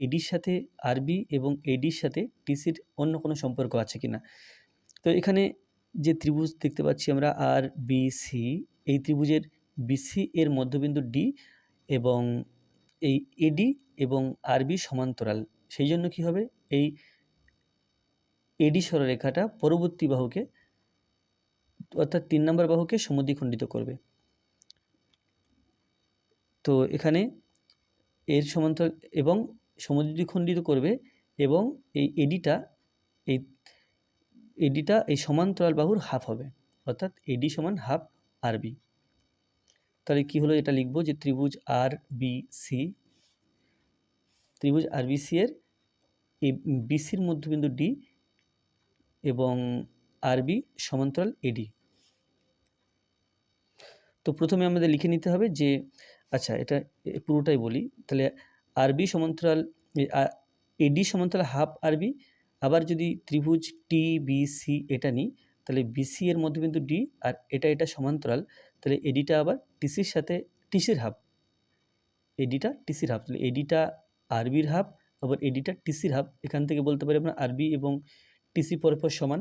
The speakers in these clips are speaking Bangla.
এডির সাথে আরবি এবং এডির সাথে টিসির অন্য কোনো সম্পর্ক আছে কিনা? তো এখানে যে ত্রিভুজ দেখতে পাচ্ছি আমরা, আর বি সি এই ত্রিভুজের বিসি এর মধ্যবিন্দু ডি এবং এই এডি এবং আরবি সমান্তরাল। সেই জন্য কি হবে? এই এডি সরলরেখাটা পরবর্তী বাহুকে, অর্থাৎ তিন নম্বর বাহুকে সমদ্বিখণ্ডিত করবে। তো এখানে এর সমান্তরাল এবং সমদ্বিখণ্ডিত করবে এবং এই এডিটা এই এডিটা এই সমান্তরাল বাহুর হাফ হবে, অর্থাৎ এডি সমান হাফ আরবি তাহলে কি হলো এটা লিখব যে ত্রিভুজ আর বি সি, ত্রিভুজ আর বি সি এর এই বিসির মধ্যবিন্দু ডি এবং আরবি সমান্তরাল এডি। তো প্রথমে আমাদের লিখে নিতে হবে যে আচ্ছা এটা পুরোটাই বলি, তাহলে আরবি সমান্তরাল এডি সমান্তরাল হাফ আরবি, আবার যদি ত্রিভুজ টি বি সি এটা নিই, তাহলে বিসি এর মধ্যবিন্দু ডি আর এটা এটা সমান্তরাল, তাহলে এডিটা আবার টিসির সাথে টিসির হাফ। এডিটা টিসির হাফ, তাহলে এডিটা আরবির হাফ, আবার এডিটা টিসির হাফ। এখান থেকে বলতে পারি আমরা আরবি এবং টিসি পরপর সমান।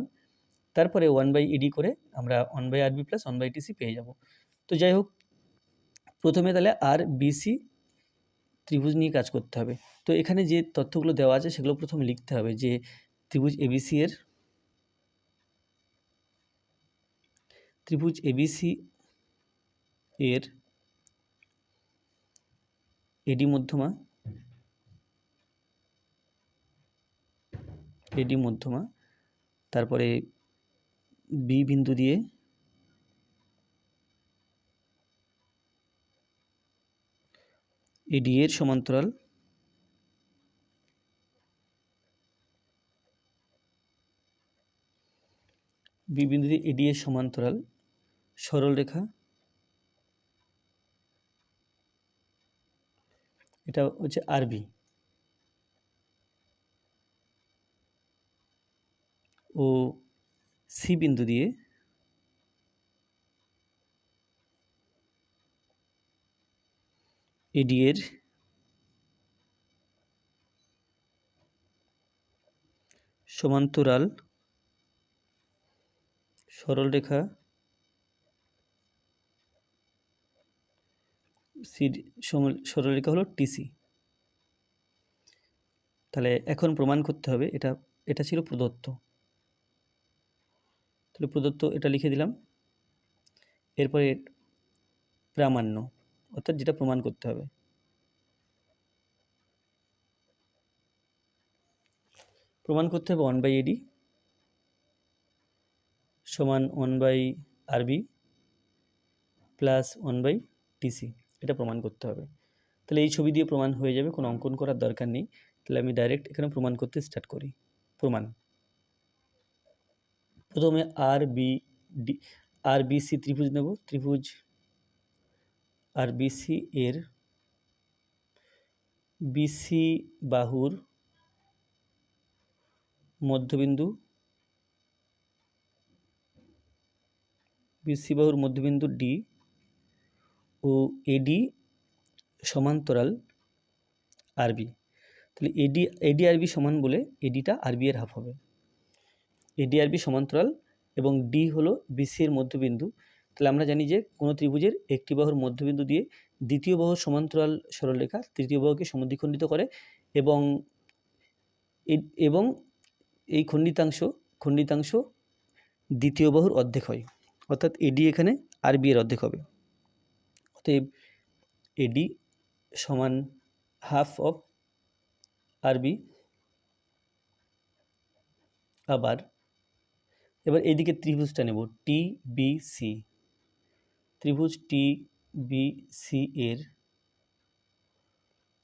তারপরে ওয়ান বাই এডি করে আমরা one by RB plus one by TC পেয়ে যাব। তো যাই হোক, প্রথমে তাহলে আর বিসি ত্রিভুজ নিয়ে কাজ করতে হবে। তো এখানে যে তথ্যগুলো দেওয়া আছে সেগুলো প্রথমে লিখতে হবে যে ত্রিভুজ এবিসি এর ত্রিভুজ এবিসি এর এডি মধ্যমা এডি মধ্যমা, তারপরে বি বিন্দু দিয়ে এডি এর সমান্তরাল। বি বিন্দু দিয়ে এডি এর সমান্তরাল। সরল রেখা। এটা হচ্ছে আরবি ও সি বিন্দু দিয়ে এডি এর সমান্তরাল সরলরেখা সি সরলরেখা হলো টিসি। তাহলে এখন প্রমাণ করতে হবে এটা এটা ছিল প্রদত্ত। তাহলে প্রদত্ত এটা লিখে দিলাম। এরপরে প্রামাণ্য। অর্থাৎ যেটা প্রমাণ করতে হবে। প্রমাণ করতে হবে ওয়ান বাই এডি সমান one by RB plus one by TC এটা প্রমাণ করতে হবে। তাহলে এই ছবি দিয়ে প্রমাণ হয়ে যাবে, কোনো অঙ্কন করার দরকার নেই। তাহলে আমি ডাইরেক্ট এখানে প্রমাণ করতে স্টার্ট করি। প্রমাণ। প্রথমে R B D R B C ত্রিভুজ নেব। ত্রিভুজ আর বিসি এর বিসি বাহুর মধ্যবিন্দু, বিসি বাহুর মধ্যবিন্দু ডি ও এডি সমান্তরাল আরবি। তাহলে এডি এডি আরবি সমান বলে এডিটা আরবি এর হাফ হবে। এডি আরবি সমান্তরাল এবং ডি হলো বিসি এর মধ্যবিন্দু। তাহলে আমরা জানি যে কোনো ত্রিভুজের একটি বাহুর মধ্যবিন্দু দিয়ে দ্বিতীয় বাহুর সমান্তরাল সরলরেখা তৃতীয় বাহুকে সমদ্বিখণ্ডিত করে এবং এবং এই খণ্ডিতাংশ খণ্ডিতাংশ দ্বিতীয় বাহুর অর্ধেক হয়। অর্থাৎ এডি এখানে আর বি এর অর্ধেক হবে। অতএব এডি সমান হাফ অফ আরবি আবার, এবার এইদিকে ত্রিভুজটা নেব টি বি সি ত্রিভুজ টি বি সি এর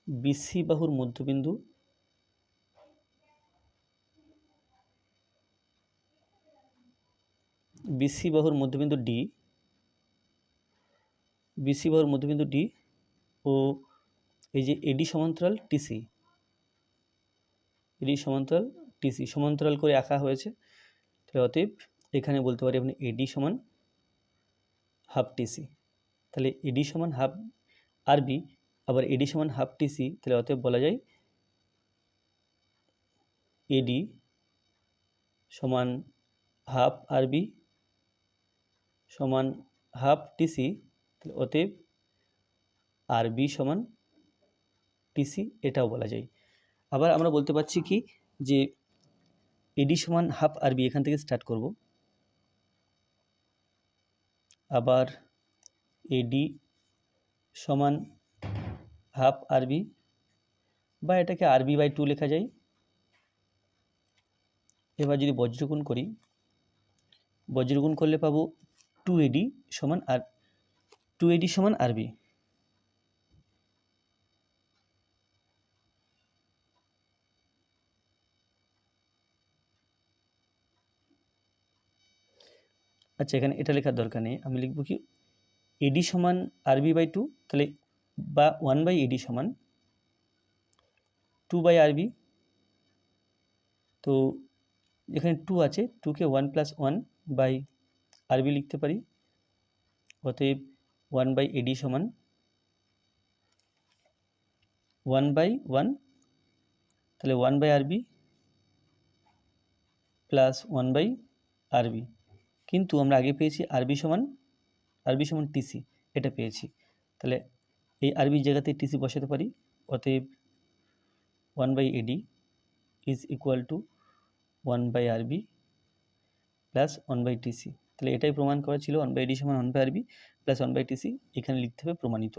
বিসি বাহুর মধ্যবিন্দু। বিসি বাহুর মধ্যবিন্দু ডি বিসি বাহুর মধ্যবিন্দু ডি ও এই যে এডি সমান্তরাল টিসি এডি সমান্তরাল টিসি সমান্তরাল করে আঁকা হয়েছে। তাহলে অতএব এখানে বলতে পারি আপনি এডি সমান হাফ টিসি। তাহলে এডি সমান হাফ আরবি আবার এডি সমান হাফ টিসি, তাহলে অতএব বলা যায় এডি সমান হাফ আরবি সমান হাফ টিসি অতএব আরবি সমান টিসি, এটাও বলা যায়। আবার আমরা বলতে পারছি কি যে এডি সমান হাফ আরবি এখান থেকে স্টার্ট করব। আবার এডি সমান হাফ আরবি বা এটাকে আরবি বাই টু লেখা যায়। এবার যদি বজ্রগুণ করি, বজ্রগুণ করলে পাবো টু এডি সমান আর টু এডি সমান আরবি আচ্ছা এখানে এটা লেখার দরকার নেই। আমি লিখব কি? এডি সমান আরবি বাই টু, তাহলে বা ওয়ান বাই এডি সমান টু বাই আরবি। তো এখানে টু আছে টুকে ওয়ান প্লাস ওয়ান বাই আরবি লিখতে পারি। অতএব ওয়ান বাই এডি সমান ওয়ান বাই ওয়ান, তাহলে one by RB plus one by RB. কিন্তু আমরা আগে পেয়েছি আরবি সমান আরবি সমান টিসি, এটা পেয়েছি। তাহলে এই আরবির জায়গাতে টিসি বসাতে পারি, অতএব one by AD is equal to one by RB plus one by TC. তাহলে এটাই প্রমাণ করা ছিল, ওয়ান বাই এডি সমান one by RB plus one by TC, এখানে লিখতে হবে প্রমাণিত।